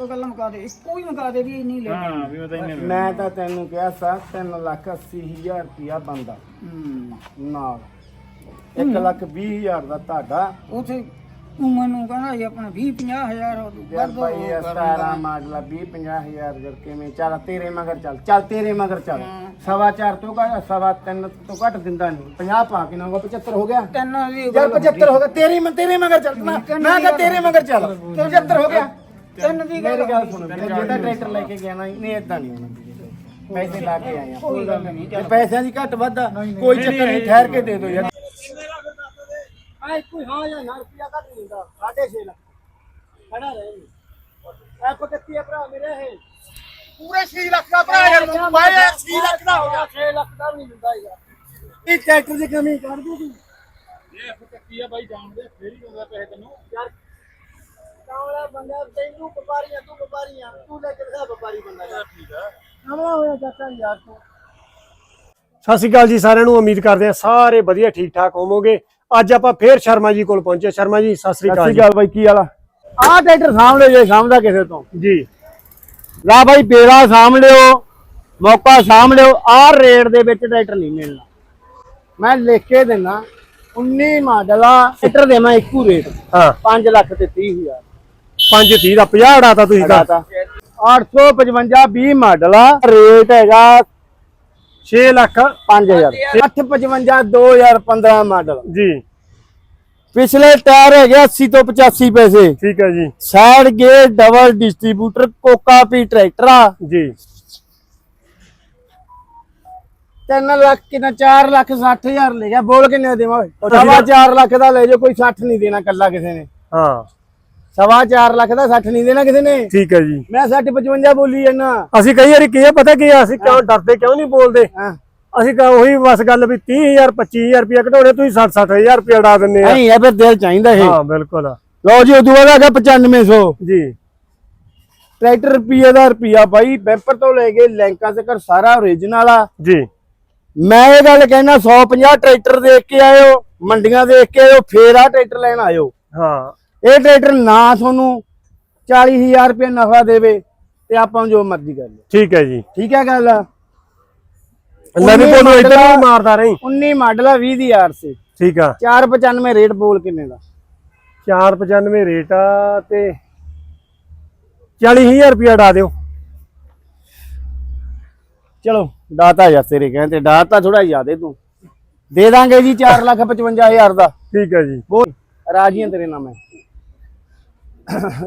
ਇੱਕੋ ਗੱਲ ਮੁਕਾ ਦੇ ਇੱਕੋ ਹੀ ਮੁਕਾ ਦੇ ਵੀ ਇੰਨੀ ਲੈ ਹਾਂ ਵੀ ਉਹ ਤਾਂ ਇੰਨੇ ਮੈਂ ਤਾਂ ਤੈਨੂੰ ਕਿਹਾ ਸਾ 3 ਲੱਖ 80 ਹਜ਼ਾਰ ਰੁਪਇਆ ਬੰਦਾ ਹੂੰ। ਨਾਲ। 1 ਲੱਖ 20 ਹਜ਼ਾਰ ਦਾ ਤੁਹਾਡਾ। ਉਥੇ ਮੈਨੂੰ ਕਹਿੰਦਾ ਸੀ ਆਪਣਾ 20 50 ਹਜ਼ਾਰ ਯਾਰ ਵੱਧ ਭਾਈ ਇਹ 17 ਮਾਡਲ 20 50 ਹਜ਼ਾਰ ਕਰ ਕਿਵੇਂ ਚੱਲ ਤੇਰੇ ਮਗਰ ਚੱਲ ਚੱਲ ਤੇਰੇ ਮਗਰ ਚੱਲ। ਹਾਂ। ਸਵਾ ਚਾਰ ਤੋਂ ਘੱਟ ਸਵਾ ਤਿੰਨ ਤੋਂ ਘੱਟ ਦਿੰਦਾ ਨਹੀਂ 50 ਪਾ ਕੇ ਨਾ ਹੋਗਾ 75 ਹੋ ਗਿਆ। ਤਿੰਨ ਦੀ ਯਾਰ 75 ਹੋ ਗਿਆ ਤੇਰੀ ਮ- ਤੇਰੇ ਮਗਰ ਚੱਲ ਮੈਂ ਮੈਂ ਕਿਹਾ ਤੇਰੇ ਮਗਰ ਚੱਲ 75 ਹੋ ਗਿਆ। ਤਿੰਨ ਦੀ ਮੇਰੀ ਗੱਲ ਸੁਣ ਵੀਰੇ, ਜਿਹੜਾ ਟਰੈਕਟਰ ਲੈ ਕੇ ਗਿਆ ਨਾ ਨਹੀਂ ਇਦਾਂ ਨਹੀਂ ਹੋਣਾ ਵੀਰੇ। ਪੈਸੇ ਲਾ ਕੇ ਆਏ ਆ ਕੋਈ ਗੱਲ ਨਹੀਂ ਤੇ ਪੈਸਿਆਂ ਦੀ ਘੱਟ ਵਾਧਾ ਕੋਈ ਚੱਕਰ ਨਹੀਂ ਠਹਿਰ ਕੇ ਦੇ ਦਿਓ ਯਾਰ। ਆ ਕੋਈ ਹਾਂ ਜਾਂ ਨਾ ਰੁਪਿਆ ਘੱਟ ਨਹੀਂ ਹੁੰਦਾ 6.5 ਲੱਖ। ਖੜਾ ਰਹੇ ਐ ਪਕਤੀ ਆ ਭਰਾ ਮੇਰੇ ਇਹ। ਪੂਰੇ 6 ਲੱਖ ਦਾ ਭਰਾ ਯਾਰ ਭਾਈ 6 ਲੱਖ ਦਾ ਹੋ ਗਿਆ। 6 ਲੱਖ ਦਾ ਵੀ ਨਹੀਂ ਦਿੰਦਾ ਯਾਰ। ਇਹ ਟਰੈਕਟਰ ਦੀ ਕਮੀ ਕਰ ਦੂ ਤੂੰ ਇਹ ਫਟਕੀ ਆ ਬਾਈ ਜਾਣਦੇ ਫੇਰ ਹੀ ਹੁੰਦਾ ਪੈਸੇ ਤੈਨੂੰ। ਯਾਰ ਕਾਵਲਾ ਬੰਦਾ ਤੈਨੂੰ ਵਪਾਰੀਆਂ ਤੂੰ ਵਪਾਰੀਆਂ ਤੂੰ ਲੈ ਕੇ ਦਿਖਾ ਵਪਾਰੀ ਬੰਦਾ ਯਾਰ ਠੀਕ ਆ ਕਮਲਾ ਹੋਇਆ ਚਾਚਾ ਯਾਰ ਤੂੰ। ਸਤਿ ਸ਼੍ਰੀ ਅਕਾਲ ਜੀ ਸਾਰਿਆਂ ਨੂੰ ਉਮੀਦ ਕਰਦੇ ਹਾਂ ਸਾਰੇ ਵਧੀਆ ਠੀਕ ਠਾਕ ਹੋਵੋਗੇ। ਅੱਜ ਆਪਾਂ ਫੇਰ ਸ਼ਰਮਾ ਜੀ ਕੋਲ ਪਹੁੰਚੇ। ਸ਼ਰਮਾ ਜੀ ਸਤਿ ਸ਼੍ਰੀ ਅਕਾਲ ਜੀ। ਬਾਈ ਕੀ ਵਾਲਾ ਆਹ ਟਰੈਕਟਰ ਸਾਹਮਣੇ ਜੇ ਸਾਹਮਣਾ ਕਿਸੇ ਤੋਂ। ਜੀ। ਲਾ ਬਾਈ ਬੇੜਾ ਸਾਂਭ ਲਿਓ ਮੌਕਾ ਸਾਂਭ ਲਿਓ। ਆਹ ਰੇਟ ਦੇ ਵਿੱਚ ਟਰੈਕਟਰ ਨਹੀਂ ਮਿਲਣਾ। ਮੈਂ ਲਿਖ ਕੇ ਦਿੰਦਾ 19 ਮਾਡਲ ਆ ਟਰੈਕਟਰ ਦੇ ਮੈਂ ਇੱਕੋ ਰੇਟ। ਹਾਂ। 5 ਲੱਖ ਤੇ 30 ਹਜ਼ਾਰ। 5 30 ਦਾ 50 ਉਡਾਤਾ ਤੁਸੀਂ ਤਾਂ। ਹਟਾਤਾ 855 20 ਮਾਡਲ ਆ। ਰੇਟ ਹੈਗਾ 6 ਲੱਖ 5000 855 2015 ਮਾਡਲ। ਜੀ। ਪਿਛਲੇ ਟਾਇਰ ਹੈਗੇ 80 ਤੋਂ 85 ਪੈਸੇ। ਠੀਕ ਹੈ ਜੀ। ਸਾਈਡ ਗੇਅਰ ਡਬਲ ਡਿਸਟ੍ਰੀਬਿਊਟਰ ਕੋਕਾ ਪੀ ਟਰੈਕਟਰ ਆ। ਜੀ। 3 ਲੱਖ ਕਿੰਨਾ 4 ਲੱਖ 60 ਹਜ਼ਾਰ ਲੈ ਗਿਆ। ਬੋਲ ਕਿੰਨੇ ਦੇਵਾਂ ਸਵਾ 4 ਲੱਖ ਦਾ ਲੈ ਜਾਓ ਕੋਈ 60 ਨਹੀਂ ਦੇਣਾ ਕੱਲਾ ਕਿਸੇ ਨੇ। ਹਾਂ। ਸਵਾ 4 ਲੱਖ ਦਾ 60 ਨਹੀਂ ਦੇਣਾ ਕਿਸੇ ਨੇ। ਠੀਕ ਹੈ ਜੀ। ਮੈਂ 60 55 ਬੋਲੀ ਜੰਨਾ ਅਸੀਂ ਕਈ ਵਾਰੀ ਕੀ ਪਤਾ ਕੀ ਅਸੀਂ ਕਿਉਂ ਡਰਦੇ ਕਿਉਂ ਨਹੀਂ ਬੋਲਦੇ? ਅਸੀਂ ਕਹਾਂ ਉਹੀ ਬਸ ਗੱਲ ਵੀ 30000 25000 ਰੁਪਏ ਘਟਾਉਣੇ ਤੁਸੀਂ 60 60000 ਰੁਪਏ ਉਡਾ ਦਿੰਦੇ ਆ। ਨਹੀਂ ਇਹ ਫਿਰ ਦਿਲ ਚਾਹੀਦਾ ਇਹ। ਹਾਂ ਬਿਲਕੁਲ ਲਓ ਜੀ ਉਦੋਂ ਬਾਅਦ ਆ ਗਿਆ 9500 ਜੀ। ਟਰੈਕਟਰ ਰੁਪਈਏ ਦਾ ਰੁਪਈਆ ਬਾਈ ਬੈਂਪਰ ਤੋਂ ਲੈ ਕੇ ਲੈਂਕਾਂ ਤੱਕ ਸਾਰਾ ਓਰੀਜਨਲ ਆ। ਜੀ। ਮੈਂ ਇਹ ਗੱਲ ਕਹਿਣਾ 150 ਟਰੈਕਟਰ ਦੇਖ ਕੇ ਆਇਓ ਮੰਡੀਆਂ ਦੇਖ ਕੇ ਆਇਓ ਫੇਰ ਆ ਟਰੈਕਟਰ ਲੈਣ ਆਇਓ। ਹਾਂ। ਇਹ ਟਰੈਕਟਰ ਨਾ ਤੁਹਾਨੂੰ 40000 ਰੁਪਏ ਨਫਾ ਦੇਵੇ ਤੇ ਆਪਾਂ ਨੂੰ ਜੋ ਮਰਜ਼ੀ ਕਰ ਲਓ। ਠੀਕ ਹੈ ਜੀ। ਠੀਕ ਹੈ ਗੱਲ? ਨਵੀਂ ਉੱਨੀ ਕੋਲ ਇੱਧਰ ਵੀ ਆ। ਮਾਰਦਾ ਰਹੀ। 19 ਮਾਡਲ ਆ 20 ਦੀ ਠੀਕ ਆ। 495 ਰੇਟ ਬੋਲ ਕਿੰਨੇ ਦਾ? 495 ਰੇਟ ਆ ਤੇ 40000 ਰੁਪਏ ਉਡਾ ਦਿਓ। ਚਲੋ ਡਾਤਾ ਯਾਰ ਤੇਰੇ ਕਹਿੰਦੇ ਡਾਤਾ ਥੋੜਾ ਜ਼ਿਆਦੇ ਤੂੰ। ਦੇ ਦਾਂਗੇ ਜੀ 455000 ਦਾ। ਠੀਕ ਹੈ ਜੀ। ਬੋਲ ਰਾਜੀਆਂ ਤੇਰੇ ਨਾਲ ਮੈਂ।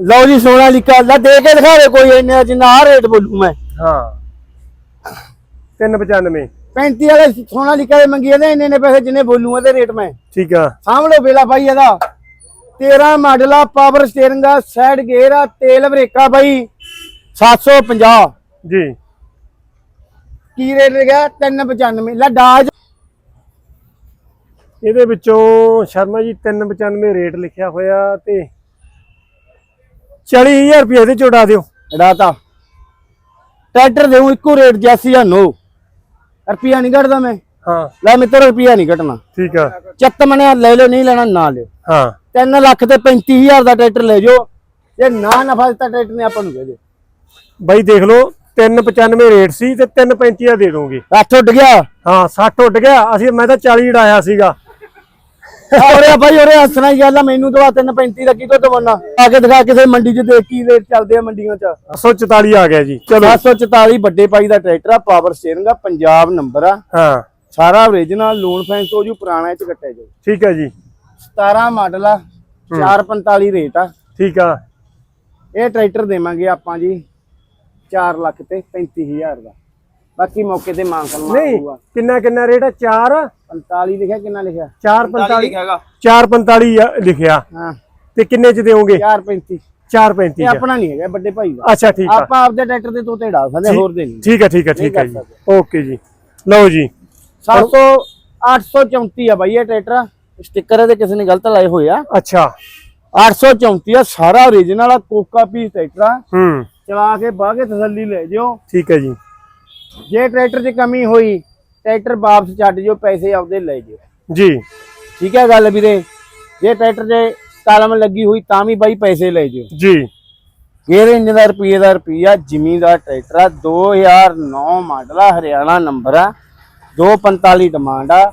ਲਓ ਜੀ ਸੋਨਾ ਲਿਖਾ ਲੈ ਦੇ ਕੇ ਦਿਖਾ ਦੇ ਕੋਈ ਇੰਨੇ ਜਿੰਨਾ ਆ ਰੇਟ ਬੋਲੂ ਮੈਂ। ਹਾਂ। 395 35 ਵਾਲੇ ਸੋਨਾ ਲਿਖਾ ਦੇ ਮੰਗੀ ਜਾਂਦੇ ਇੰਨੇ ਨੇ ਪੈਸੇ ਜਿੰਨੇ ਬੋਲੂ ਇਹਦੇ ਰੇਟ ਮੈਂ। ਠੀਕ ਆ। ਲਓ ਬੇਲਾ ਭਾਈ ਇਹਦਾ। 13 ਮਾਡਲ ਆ ਪਾਵਰ ਸਟੀਅਰਿੰਗ ਆ ਸਾਈਡ ਗੇਅਰ ਆ ਤੇਲ ਬ੍ਰੇਕਾ ਬਾਈ 750 ਜੀ। ਕੀ ਰੇਟ ਗਿਆ 395 ਲੈ ਡਾਜ ਇਹਦੇ ਵਿੱਚੋਂ ਸ਼ਰਮਾ ਜੀ 395 ਰੇਟ ਲਿਖਿਆ ਹੋਇਆ ਤੇ 40000 ਰੁਪਏ ਇਹਦੇ ਚ ਉਡਾ ਦਿਓ। ਡਾਤਾ ਟਰੈਕਟਰ ਦੇਉ ਇੱਕੋ ਰੇਟ ਜੈਸੀ ਆ ਨੋ। ਰੁਪਿਆ ਨਹੀਂ ਘਟਦਾ ਮੈਂ। ਹਾਂ। ਲੈ ਮਿੱਤਰ ਰੁਪਿਆ ਨਹੀਂ ਘਟਣਾ। ਠੀਕ ਆ। ਚੱਤ ਮਣਿਆ ਲੈ ਲਓ ਨਹੀਂ ਲੈਣਾ ਨਾ ਲਿਓ। ਹਾਂ। 3 ਲੱਖ ਤੇ 35000 ਦਾ ਟਰੈਕਟਰ ਲੈ ਜਾਓ। ਜੇ ਨਾ ਨਫਾ ਦਿੱਤਾ ਟਰੈਕਟਰ ਨੇ ਆਪਾਂ ਨੂੰ ਕਹਿ ਦਿਓ। ਬਾਈ ਦੇਖ ਲਓ 395 ਰੇਟ ਸੀ ਤੇ 335 ਆ ਦੇ ਦੋਗੇ ਹੱਥ ਉੱਡ ਗਿਆ। ਹਾਂ 60 ਉੱਡ ਗਿਆ। ਅਸੀਂ ਮੈਂ ਤਾਂ 40 ਉਡਾਇਆ ਸੀਗਾ। ਔਰੇ ਭਾਈ ਔਰੇ ਹੱਸਣਾ ਹੀ ਗੱਲ ਆ ਮੈਨੂੰ ਦਵਾ 335 ਦਾ ਕਿਤੋਂ ਦਵਾਨਾ ਆ ਕੇ ਦਿਖਾ ਕਿਸੇ ਮੰਡੀ 'ਚ ਦੇਖ ਕੀ ਰੇਟ ਚੱਲਦੇ ਆ ਮੰਡੀਆਂ 'ਚ। 844 ਆ ਗਿਆ ਜੀ ਚਲੋ। 744 ਵੱਡੇ ਪਾਈ ਦਾ ਟਰੈਕਟਰ ਆ ਪਾਵਰ ਸਟੀਅਰਿੰਗ ਆ ਪੰਜਾਬ ਨੰਬਰ ਆ। ਹਾਂ। ਸਾਰਾ ਓਰੀਜਨਲ ਲੋਨ ਫੈਂਸ ਹੋ ਜੂ ਪੁਰਾਣਾ 'ਚ ਕੱਟਿਆ ਜਾਊ। ਠੀਕ ਹੈ ਜੀ। 17 ਮਾਡਲ ਆ 445 ਰੇਟ ਆ। ਠੀਕ ਆ। ਇਹ ਟਰੈਕਟਰ ਦੇਵਾਂਗੇ ਆਪਾਂ ਜੀ 4 ਲੱਖ ਤੇ 35000 ਦਾ। ਬਾਕੀ ਮੌਕੇ ਤੇ ਮਾਨ ਸਨਮਾਨ ਨਹੀਂ ਹੋਊਗਾ। ਕਿੰਨਾ ਕਿੰਨਾ ਰੇਟ ਆ? 4 45 ਲਿਖਿਆ ਕਿੰਨਾ ਲਿਖਿਆ? 445 445 ਲਿਖਿਆ। ਹਾਂ। ਤੇ ਕਿੰਨੇ ਚ ਦਿਓਗੇ? 435 435 ਇਹ ਆਪਣਾ ਨਹੀਂ ਹੈਗਾ ਵੱਡੇ ਭਾਈ ਦਾ। ਅੱਛਾ ਠੀਕ ਆ। ਆਪਾਂ ਆਪਦੇ ਟਰੈਕਟਰ ਦੇ ਤੋਤੇ ਡਾ ਸਕਦੇ ਹੋਰ ਦੇ ਨਹੀਂ। ਠੀਕ ਹੈ ਠੀਕ ਹੈ ਠੀਕ ਹੈ ਨਹੀਂ ਜੀ। ਓਕੇ ਜੀ। ਲਓ ਜੀ। 700 834 ਆ ਬਾਈ ਇਹ ਟਰੈਕਟਰ। ਸਟicker ਇਹਦੇ ਕਿਸੇ ਨੇ ਗਲਤ ਲਾਏ ਹੋਏ ਆ। ਅੱਛਾ। 834 ਆ ਸਾਰਾ ਓਰੀਜਨਲ ਆ ਕੋਕਾ ਪੀਸ ਟਰੈਕਟਰ ਆ। ਹੂੰ। ਚਲਾ ਕੇ ਬਾਹ ਕੇ ਤਸੱਲੀ ਲੈ ਜਿਓ। ਠੀਕ ਹੈ ਜੀ। ਜੇ ਟਰੈਕਟਰ 'ਚ ਕਮੀ ਹੋਈ ਟਰੈਕਟਰ ਵਾਪਸ ਛੱਡ ਜਿਓ ਪੈਸੇ ਆਪਦੇ ਲੈ ਜਿਓ। ਜੀ। ਠੀਕ ਹੈ ਗੱਲ ਵੀਰੇ? ਜੇ ਟਰੈਕਟਰ 'ਚ ਕਲਮ ਲੱਗੀ ਹੋਈ ਤਾਂ ਵੀ ਬਾਈ ਪੈਸੇ ਲੈ ਜਿਓ। ਜੀ। ਗੇਅਰ ਇੰਜਨ ਦਾ ਰੁਪਈਏ ਦਾ ਰੁਪਈਆ ਜ਼ਿਮੀਂਦਾਰ ਟਰੈਕਟਰ ਆ 2009 ਮਾਡਲ ਆ ਹਰਿਆਣਾ ਨੰਬਰ ਆ 245 ਡਿਮਾਂਡ ਆ।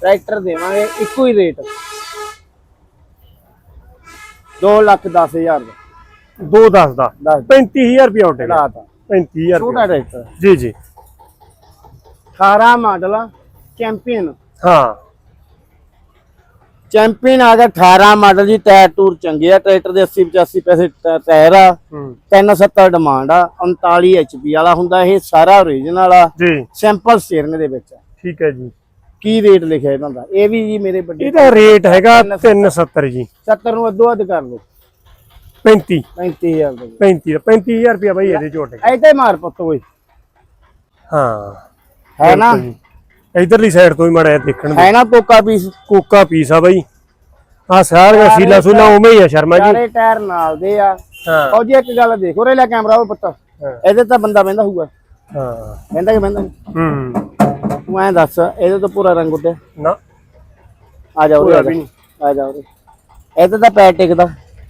ਟਰੈਕਟਰ ਦੇਵਾਂਗੇ ਇੱਕੋ ਹੀ ਰੇਟ। 2 ਲੱਖ 10 ਹਜ਼ਾਰ ਦਾ। 2 10 ਦਾ। ਦੱਸ। 35000 ਰੁਪਏ ਉੱਡੇਗਾ ਲਾ ਤਾ। 35000 ਛੋਟਾ ਰੁਪਏ। ਟਰੈਕਟਰ। ਜੀ ਜੀ। 18 ਮਾਡਲ ਆ ਚੈਂਪੀਅਨ। ਹਾਂ। ਚੈਂਪੀਅਨ ਆ ਗਿਆ 18 ਮਾਡਲ ਜੀ ਟਾਇਰ ਟੂਰ ਚੰਗੇ ਆ ਟਰੈਕਟਰ ਦੇ 80 85 ਪੈਸੇ ਟ- ਟਾਇਰ ਆ। ਹੂੰ। 370 ਡਿਮਾਂਡ ਆ 39 ਐਚਪੀ ਵਾਲਾ ਹੁੰਦਾ ਇਹ ਸਾਰਾ ਓਰੀਜਨਲ ਆ। ਜੀ। ਸਿੰਪਲ ਸਟੀਅਰਿੰਗ ਦੇ ਵਿੱਚ ਆ। ਠੀਕ ਹੈ ਜੀ। ਕੀ ਰੇਟ ਲਿਖਿਆ ਇਹਨਾਂ ਦਾ? ਇਹ ਵੀ ਜੀ ਮੇਰੇ ਵੱਡੇ ਇਹਦਾ ਰੇਟ ਹੈਗਾ 370 ਜੀ। 70 ਨੂੰ ਅੱਧੋ ਅੱਧ ਕਰ ਲਓ। 35 35000 ਦਾ। 35 35000 ਰੁਪਏ ਬਾਈ ਇਹਦੇ ਝੋਟੇ ਐਤੇ ਮਾਰ ਪੁੱਤ ਓਏ। ਹਾਂ। ਹੈ ਨਾ? ਬਿਲਕੁਲ ਜੀ। ਇਧਰਲੀ ਸਾਈਡ ਤੋਂ ਹੀ ਮੜਿਆ ਦੇਖਣ ਨੂੰ ਹੈ ਨਾ ਕੋਕਾ ਪੀਸ? ਕੋਕਾ ਪੀਸ ਆ ਬਾਈ। ਆ ਸਾਰਾ ਸੀਲਾ ਸੁਲਾ ਉਵੇਂ ਹੀ ਆ ਸ਼ਰਮਾ ਜੀ। ਸਾਰੇ ਟਾਇਰ ਨਾਲ ਦੇ ਆ। ਹਾਂ। ਉਹ ਜੀ ਇੱਕ ਗੱਲ ਦੇਖੋ ਰੇ ਲੈ ਕੈਮਰਾ ਉਹ ਪੁੱਤ। ਇਹਦੇ ਤਾਂ ਬੰਦਾ ਬਹਿੰਦਾ ਹੋਊਗਾ। ਹਾਂ। ਬਹਿੰਦਾ ਕਿ ਬਹਿੰਦਾ ਨੀ? ਹੂੰ। ਤੂੰ ਐਂ ਦੱਸ ਇਹਦੇ ਤੋਂ ਪੂਰਾ ਰੰਗ ਉੱਡਿਆ ਨਾ। ਆ ਜਾ ਉਰੇ ਪੂਰਾ ਆ ਵੀ ਜਾ ਨਹੀਂ। ਆ ਜਾ ਉਰੇ। ਇਹਦੇ ਤਾਂ ਪੈਰ ਟਿਕਦਾ।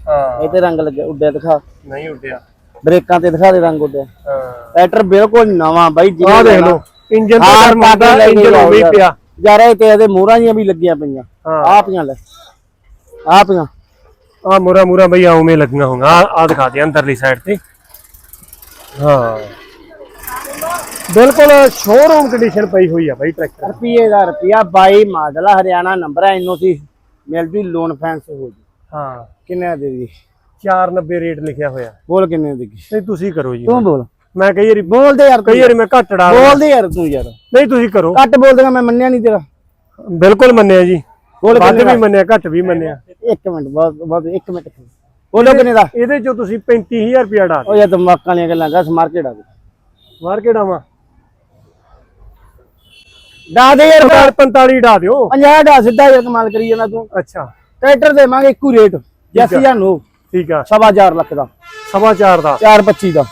ਹਾਂ। ਇਹ ਤੇ ਰੰਗ ਲੱਗਿਆ ਉੱਡਿਆ ਦਿਖਾ। ਨਹੀਂ ਉੱਡਿਆ। ਬ੍ਰੇਕਾਂ ਤੇ ਦਿਖਾ ਦੇ ਰੰਗ ਉੱਡਿਆ। ਹਾਂ। ਟਰੈਕਟਰ ਬਿਲਕੁਲ ਨਵਾਂ ਬਾਈ ਜਿਹਨੇ ਆ ਦੇਖ। ਲਓ ਇੰਜਨ ਦਾ ਹਾਂ, ਕਰ ਮਾਰਦਾ ਲੈ ਕੇ ਇੰਜਨ ਜਾਓ ਉਵੇਂ ਹੀ ਯਾਰ। ਪਿਆ। ਯਾਰ ਇਹ ਤੇ ਇਹਦੇ ਮੂਹਰਾਂ ਜੀਆਂ ਵੀ ਲੱਗੀਆਂ ਪਈਆਂ। ਆ ਪਈਆਂ ਲੈ। ਆ ਪਈਆਂ। ਆ ਮੁਰਾ ਮੁਰਾ ਬਈ ਆ ਉਵੇਂ ਲੱਗੀਆਂ ਹੋਣਗੀਆਂ ਆ ਆ ਦਿਖਾ ਦੇ ਅੰਦਰਲੀ ਸਾਈਡ ਤੇ। ਹਾਂ। ਬਿਲਕੁਲ ਸ਼ੋਰੂਮ ਕੰਡੀਸ਼ਨ ਪਈ ਹੋਈ ਆ ਬਾਈ ਟਰੈਕਟਰ ਰੁਪਈਏ ਦਾ ਰੁਪਿਆ 22 ਮਾਡਲ ਆ ਹਰਿਆਣਾ ਨੰਬਰ ਹੈ ਐਨਓਸੀ ਮਿਲ ਜੂ ਲੋਨ ਫੈਂਸ ਹੋ ਜੂ। ਹਾਂ। ਕਿੰਨੇ ਦੇ ਦੀ? 490 ਰੇਟ ਲਿਖਿਆ ਹੋਇਆ। ਬੋਲ ਕਿੰਨੇ ਦੀ ਨਹੀਂ ਤੁਸੀਂ ਕਰੋ ਜੀ। ਤੂੰ ਬੋਲ। ਮੈਂ ਕਈ ਵਾਰੀ ਬੋਲ ਦੇ ਯਾਰ ਕਈ ਵਾਰੀ ਮੈਂ ਘੱਟ ਡਾ ਬੋਲ ਦੇ ਯਾਰ ਤੂੰ ਯਾਰ। ਨਹੀਂ ਤੁਸੀਂ ਕਰੋ। ਘੱਟ ਬੋਲ ਦੇਗਾ ਮੈਂ ਮੰਨਿਆ ਨਹੀਂ ਤੇਰਾ। ਬਿਲਕੁਲ ਮੰਨਿਆ ਜੀ। ਬੋਲ ਵੱਧ ਵੀ ਮੰਨਿਆ ਘੱਟ ਵੀ ਮੰਨਿਆ। ਇੱਕ ਮਿੰਟ ਬਹੁਤ ਬਹੁਤ ਇੱਕ ਮਿੰਟ। ਬੋਲੋ ਕਿੰਨੇ ਦਾ? ਇਹਦੇ ਚੋਂ ਤੁਸੀਂ 35000 ਰੁਪਇਆ ਡਾ ਉਹ ਯਾਰ ਦਿਮਾਗਾਂ ਵਾਲੀਆਂ ਗੱਲਾਂ ਕਰ ਸਮਾਰ ਕੇ ਡਾ ਦੇ ਮਾਰ ਕੇ ਡਾਵਾਂ। ਡਾ ਦੇ ਯਾਰ। 45 ਡਾ ਦਿਓ। 50 ਡਾ ਸਿੱਧਾ ਯਾਰ ਕਮਾਲ ਕਰੀ ਜਾਂਦਾ ਤੂੰ। ਅੱਛਾ। ਟਰੈਕਟਰ ਦੇਵਾਂਗੇ ਇੱਕੋ ਰੇਟ ਜੈਸੀ ਜਾਂ ਨੋ। ਠੀਕ ਆ। ਸਵਾ ਹਜ਼ਾਰ ਲੱਖ ਦਾ। ਸਵਾ ਚਾਰ ਦਾ। 425 ਦਾ।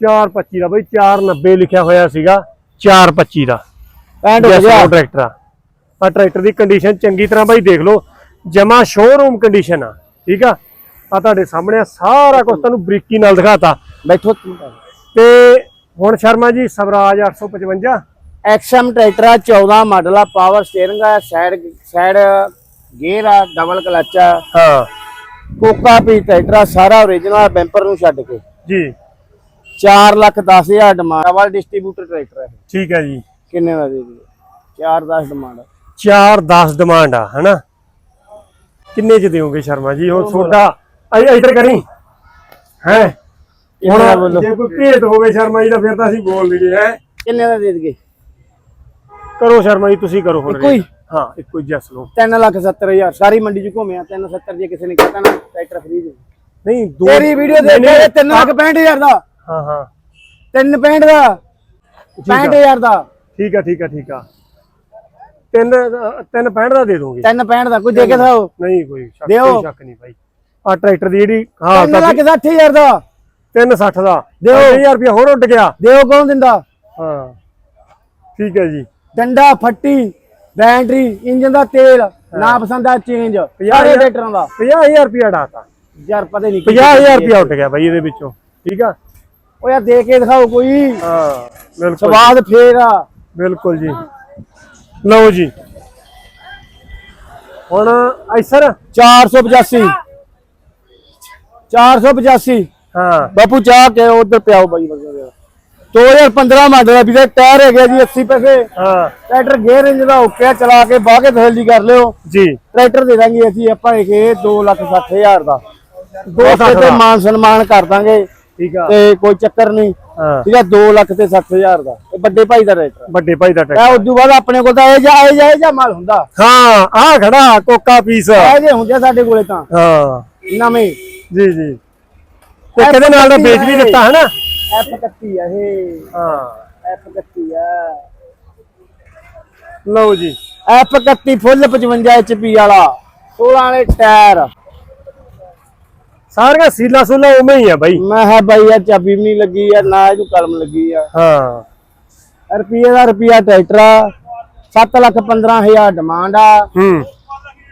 425 ਦਾ ਬਈ 490 ਲਿਖਿਆ ਹੋਇਆ ਸੀਗਾ 425 ਦਾ। ਐਂਡ ਹੋ ਗਿਆ। ਟਰੈਕਟਰ ਆ। ਆ ਟਰੈਕਟਰ ਦੀ ਕੰਡੀਸ਼ਨ ਚੰਗੀ ਤਰ੍ਹਾਂ ਬਾਈ ਦੇਖ ਲਓ ਜਮਾ ਸ਼ੋਰੂਮ ਕੰਡੀਸ਼ਨ ਆ ਠੀਕ ਆ? ਆ ਤੁਹਾਡੇ ਸਾਹਮਣੇ ਆ ਸਾਰਾ ਕੁਝ ਤੁਹਾਨੂੰ ਬਰੀਕੀ ਨਾਲ ਦਿਖਾਤਾ। ਬੈਠੋ। ਤੂੰ ਤੇ ਹੁਣ ਸ਼ਰਮਾ ਜੀ ਸਵਰਾਜ 855 ਐਕਸਐਮ ਟਰੈਕਟਰ ਆ 14 ਮਾਡਲ ਆ ਪਾਵਰ ਸਟੀਅਰਿੰਗ ਆ ਸਾਈਡ ਸਾਈਡ ਗੇਅਰ ਆ ਡਬਲ ਕਲਚ ਆ। ਹਾਂ। ਕੋਕਾ ਪੀ ਟਰੈਕਟਰ ਆ ਸਾਰਾ ਓਰੀਜਨਲ ਬੈਂਪਰ ਨੂੰ ਛੱਡ ਕੇ। ਜੀ। 4 ਲੱਖ 10 ਹਜ਼ਾਰ ਡਿਮਾਂਡ ਵਾਲ ਡਿਸਟ੍ਰੀਬਿਊਟਰ ਟਰੈਕਟਰ ਹੈ ਠੀਕ ਹੈ ਜੀ। ਕਿੰਨੇ ਦਾ ਦੇ ਦਿਓ 4 10 ਡਿਮਾਂਡ 4 10 ਡਿਮਾਂਡ ਆ ਹਨਾ? ਕਿੰਨੇ ਚ ਦਿਓਗੇ ਸ਼ਰਮਾ ਜੀ? ਹੁਣ ਤੁਹਾਡਾ ਇੱਧਰ ਕਰੀ। ਹੈ? ਹੁਣ ਜੇ ਕੋਈ ਭੇਦ ਹੋਵੇ ਸ਼ਰਮਾ ਜੀ ਦਾ ਫਿਰ ਤਾਂ ਅਸੀਂ ਬੋਲ ਲਈਏ ਹੈ? ਕਿੰਨੇ ਦਾ ਦੇ ਦਈਏ? ਕਰੋ ਸ਼ਰਮਾ ਜੀ ਤੁਸੀਂ ਕਰੋ ਹੁਣ ਇੱਕੋ ਹੀ? ਇੱਕੋ ਹੀ ਜੱਸ ਲਓ 3 ਲੱਖ 70 ਹਜ਼ਾਰ ਸਾਰੀ ਮੰਡੀ ਚ ਘੁੰਮਿਆ 370 ਜੇ ਕਿਸੇ ਨੇ ਕਹਿਤਾ ਨਾ ਟਰੈਕਟਰ ਫ੍ਰੀ ਦੇ ਨਹੀਂ ਦੋ ਤੇਰੀ ਵੀਡੀਓ ਦੇਖ ਕੇ 3 ਲੱਖ 65 ਹਜ਼ਾਰ ਦਾ। ਹਾਂ ਹਾਂ। 3 65 ਦਾ 65 ਹਜ਼ਾਰ ਦਾ। ਠੀਕ ਆ ਠੀਕ ਆ ਠੀਕ ਆ। ਤਿੰਨ ਤਿੰਨ 65 ਦਾ ਦੇ ਦੋਗੇ? 3 65 ਦਾ ਕੋਈ ਦੇ ਕੇ ਦਿਖਾਓ। ਨਹੀਂ ਕੋਈ ਸ਼ੱਕ ਦਿਓ। ਨਹੀਂ ਭਾਈ ਆ ਟਰੈਕਟਰ ਦੀ ਜਿਹੜੀ ਹਾਂ 3 ਲੱਖ 60 ਹਜ਼ਾਰ ਦਾ। 360 ਦਾ। ਦਿਓ। 1000 ਰੁਪਏ ਹੋਰ ਉੱਡ ਗਿਆ। ਦਿਓ ਕੌਣ ਦਿੰਦਾ? ਹਾਂ। ਠੀਕ ਹੈ ਜੀ। ਡੰਡਾ ਫੱਟੀ। ਬੈਟਰੀ ਇੰਜਨ ਦਾ ਤੇਲ ਨਾ ਪਸੰਦ ਆ ਚੇਂਜ ਸਾਰੇ। ਟਰੈਕਟਰਾਂ ਦਾ। 50000 ਰੁਪਏ ਡਾਤਾ। ਯਾਰ ਪਤਾ ਨਹੀਂ 50000 ਰੁਪਏ ਉੱਡ ਗਿਆ ਭਾਈ ਇਹਦੇ ਵਿੱਚੋਂ ਠੀਕ ਆ? ਉਹ ਯਾਰ ਦੇ ਕੇ ਦਿਖਾਓ ਕੋਈ। ਹਾਂ ਬਿਲਕੁਲ ਸਵਾਦ ਫੇਰ ਆ। ਬਿਲਕੁਲ ਜੀ। ਲਓ ਜੀ। ਹੁਣ ਐਸਰ 485 485 ਹਾਂ। ਬਾਪੂ ਚਾਹ ਕੇ ਉਧਰ ਪਿਆਓ ਬਾਈ। ਜਿਹਾ। 2015 ਮਾਡਲ ਆ ਵੀਰੇ ਟਾਇਰ ਹੈਗੇ ਜੀ 80 ਪੈਸੇ। ਹਾਂ। ਟਰੈਕਟਰ ਗੇਅਰ ਇੰਜ ਦਾ ਓਕੇ ਚਲਾ ਕੇ ਬਾਹ ਕੇ ਤਸੱਲੀ ਕਰ ਲਿਓ। ਜੀ। ਟਰੈਕਟਰ ਦੇ ਦਾਂਗੇ ਅਸੀਂ ਆਪਾਂ ਇਹ 2 ਲੱਖ 60 ਹਜ਼ਾਰ ਦਾ। ਦੋ ਦੋ ਸੱਠ ਤੇ। ਮਾਨ ਸਨਮਾਨ ਕਰ ਦਾਂਗੇ। ਠੀਕ ਆ। ਤੇ ਕੋਈ ਚੱਕਰ ਨਹੀਂ। ਠੀਕ ਆ 2 ਲੱਖ ਤੇ 60 ਹਜ਼ਾਰ ਦਾ। ਇਹ ਵੱਡੇ ਭਾਈ ਦਾ ਰੇਟ ਵੱਡੇ ਭਾਈ ਦਾ ਟਰੈਕਟਰ ਇਹ ਉਦੋਂ ਬਾਅਦ ਆਪਣੇ ਕੋਲ ਤਾਂ ਇਹ ਜਾ ਇਹ ਜਾ ਇਹ ਜਾ ਮਾਲ ਹੁੰਦਾ। ਹਾਂ ਆ ਖੜਾ ਕੋਕਾ ਪੀਸ। ਇਹ ਜੇ ਹੁੰਦੇ ਸਾਡੇ ਕੋਲੇ ਤਾਂ। ਹਾਂ। ਨਵੇਂ। ਜੀ ਜੀ। ਤੇ ਕਿਹਦੇ ਨਾਲ ਦਾ ਵੇਚ ਵੀ ਦਿੱਤਾ ਹੈ। ਨਾ F31 ਆ ਇਹ। ਹਾਂ। F31 ਆ। ਲਓ ਜੀ। F31 ਫੁੱਲ 55 HP ਵਾਲਾ। 16 ਵਾਲੇ ਟਾਇਰ। ਸਾਰੀਆਂ ਸੀਲਾ ਸੁਲਾ ਉਵੇਂ ਹੀ ਆ ਬਾਈ। ਮੈਂ ਹੈ ਬਾਈ ਯਾਰ ਚਾਬੀ ਵੀ ਨਹੀਂ ਲੱਗੀ ਆ ਨਾ ਇਹਨੂੰ ਕਲਮ ਲੱਗੀ ਆ। ਹਾਂ। ਰੁਪਈਏ ਦਾ ਰੁਪਈਆ ਟਰੈਕਟਰ ਆ। 7 ਲੱਖ 15 ਹਜ਼ਾਰ ਡਿਮਾਂਡ ਆ। ਹੂੰ।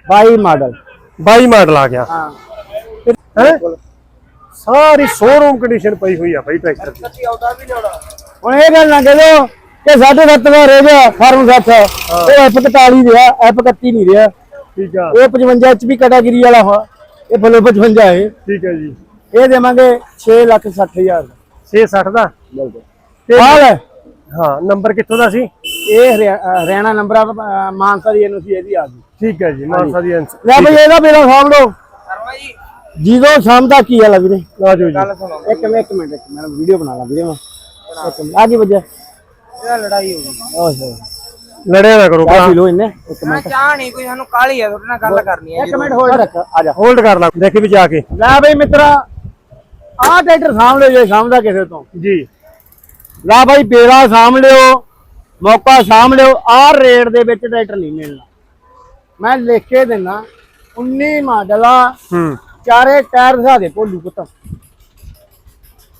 22 ਮਾਡਲ। 22 ਮਾਡਲ ਆ ਗਿਆ। ਹਾਂ। ਹੈ? ਸਾਰੀ ਸ਼ੋਰੂਮ ਕੰਡੀਸ਼ਨ ਪਈ ਹੋਈ ਆ ਬਾਈ ਟਰੈਕਟਰ ਦੀ। ਆਉਂਦਾ ਵੀ ਹੁਣ ਇਹ ਗੱਲ ਨਾ ਕਹਿਓ ਕਿ ਸਾਡੇ ਸੱਤ ਦਾ ਰਹਿ ਗਿਆ ਫਾਰਮ 60 ਉਹ ਐਫ 41 ਰਿਹਾ ਐਫ 31 ਨਹੀਂ ਰਿਹਾ। ਠੀਕ ਆ। ਉਹ 55 ਚ ਵੀ ਕੈਟਾਗਰੀ ਵਾਲਾ ਵਾ। ਇਹ ਫੁੱਲ 55 ਹੈ ਠੀਕ ਹੈ ਜੀ। ਇਹ ਦੇਵਾਂਗੇ 6 ਲੱਖ 60 ਹਜ਼ਾਰ। ਦਾ 660 ਦਾ? ਤੇ ਹਾਲ ਹੈ ਹਾਂ ਨੰਬਰ ਕਿੱਥੋਂ ਦਾ ਸੀ? ਇਹ ਹਰਿਆਣਾ ਨੰਬਰ ਆ ਮਾਨਸਾ ਦੀ ਐਨਓਸੀ ਇਹਦੀ ਆ ਗਈ। ਠੀਕ ਹੈ ਜੀ ਮਾਨਸਾ ਦੀ ਲੈ ਬਈ ਇਹਦਾ ਮੇਰਾ ਸਾਂਭ ਜੀਦੋ ਸਾਹਮਣਾ ਕੀ ਹਾਲ ਆ ਵੀਰੇ? ਆ ਜਾਓ ਜੀ। ਇੱਕ ਮਿੰਟ ਇੱਕ ਮਿੰਟ ਇੱਕ ਮਿੰਟ ਵੀਡੀਓ ਬਣਾ ਲਾ ਵੀਰੇ ਮੈਂ। ਇੱਕ ਮਿੰਟ ਆ ਕੀ ਵਜ੍ਹਾ ਇਹਦਾ ਲੜਾਈ ਹੋ ਗਈ। ਓਏ ਲੜਿਆ ਨਾ ਕਰੋ ਕਾਫੀ ਲੋ ਇਹਨੇ ਇੱਕ ਮਿੰਟ। ਚਾਹ ਨਹੀਂ ਕੋਈ ਸਾਨੂੰ ਕਾਲੀ ਆ ਤੁਹਾਡੇ ਨਾਲ ਗੱਲ ਕਰਨੀ ਇੱਕ ਮਿੰਟ ਹੋਲਡ ਰੱਖ ਆ ਜਾ। ਹੋਲਡ ਕਰ ਲਾ ਦੇਖੀ ਵਿੱਚ ਆ ਕੇ। ਲੈ ਬਈ ਮਿੱਤਰਾ ਆਹ ਟਰੈਕਟਰ ਲਿਓ ਜੇ ਸਾਂਭਦਾ ਕਿਸੇ ਤੋਂ। ਜੀ। ਲੈ ਬਾਈ ਬੇੜਾ ਸਾਂਭ ਲਿਓ ਮੌਕਾ ਸਾਂਭ ਲਿਓ ਆਹ ਰੇਟ ਦੇ ਵਿੱਚ ਟਰੈਕਟਰ ਨਹੀਂ ਮਿਲਣਾ। ਮੈਂ ਲਿਖ ਕੇ ਦਿੰਦਾ 19 ਮਾਡਲ ਆ ਹੂੰ। ਚਾਰੇ ਟਾਇਰ ਦਿਖਾ ਦੇ ਭੋਲੂ ਪੁੱਤ।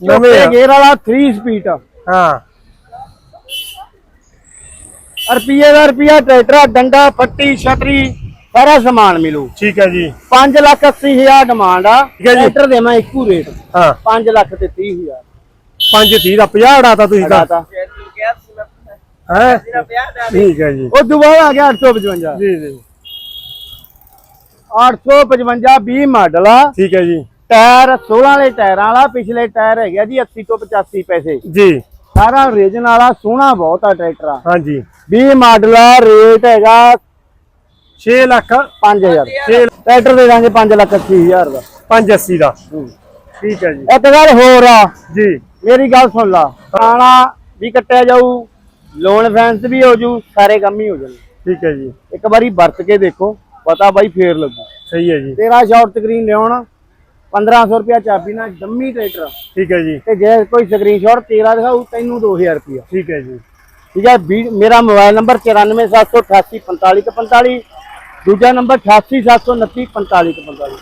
ਨਵੇਂ। ਗੇਅਰ ਵਾਲਾ 3 ਸਪੀਡ ਹਾਂ। ਰੁਪਈਏ ਦਾ ਰੁਪਈਆ ਟਰੈਕਟਰ ਡੰਡਾ ਫੱਟੀ ਛਤਰੀ ਸਾਰਾ ਸਮਾਨ ਮਿਲੂ। ਠੀਕ ਹੈ ਜੀ। 5 ਲੱਖ 80 ਹਜ਼ਾਰ ਡਿਮਾਂਡ ਆ। ਟਰੈਕਟਰ ਦੇਵਾਂ ਇੱਕੋ ਰੇਟ ਹਾਂ। 5 ਲੱਖ ਤੇ 30 ਹਜ਼ਾਰ। 5 30 ਦਾ 50 ਉਡਾਤਾ ਤੁਸੀਂ ਤਾਂ। ਹੈ? ਠੀਕ ਹੈ ਜੀ। ਉਹ ਦੁਬਾਰਾ ਆ ਗਿਆ 855 ਜੀ ਜੀ। 855 20 ਮਾਡਲ ਆ। ਠੀਕ ਹੈ ਜੀ। ਟਾਇਰ 16 ਵਾਲੇ ਟਾਇਰਾਂ ਵਾਲਾ ਪਿਛਲੇ ਟਾਇਰ ਹੈਗਾ ਜੀ 80 ਤੋਂ 85 ਪੈਸੇ। ਜੀ। ਸਾਰਾ ਰੀਜਨ ਵਾਲਾ ਸੋਹਣਾ ਬਹੁਤ ਆ ਟਰੈਕਟਰ ਆ। ਹਾਂਜੀ। 20 ਮਾਡਲ ਆ ਰੇਟ ਹੈਗਾ 6 ਲੱਖ 5000 ਛੇ- ਟਰੈਕਟਰ ਦੇ ਦਾਂਗੇ 5 ਲੱਖ 80 ਹਜ਼ਾਰ ਦਾ। 580 ਦਾ। ਠੀਕ ਹੈ ਜੀ। ਇੱਕ ਗੱਲ ਹੋਰ ਆ। ਜੀ। ਮੇਰੀ ਗੱਲ ਸੁਣ ਲਾ। ਆਣਾ ਵੀ ਕੱਟਿਆ ਜਾਊ ਲੋਨ ਫੈਂਸ ਵੀ ਹੋ ਜੂ ਸਾਰੇ ਕੰਮ ਹੀ ਹੋ ਜਾਣਗੇ ਠੀਕ ਹੈ ਜੀ। ਇੱਕ ਵਾਰੀ ਵਰਤ ਕੇ ਦੇਖੋ। ਪਤਾ ਬਾਈ ਫੇਰ ਲੱਗੂ। ਸਹੀ ਹੈ ਜੀ। ਤੇਰਾ ਸ਼ਾਰਟ ਸਕਰੀਨ ਲਿਆਉਣ 1500 ਰੁਪਿਆ ਚਾਬੀ ਨਾਲ ਜੰਮੀ ਟਰੈਕਟਰ ਠੀਕ ਹੈ ਜੀ। ਤੇ ਜੇ ਕੋਈ ਸਕਰੀਨਸ਼ਾਟ ਤੇਰਾ ਦਿਖਾਊ ਤੈਨੂੰ 2000 ਰੁਪਿਆ ਠੀਕ ਹੈ ਜੀ। ਠੀਕ ਹੈ ਵੀ- ਮੇਰਾ ਮੋਬਾਈਲ ਨੰਬਰ 94788 4545 ਦੂਜਾ ਨੰਬਰ 88729 4545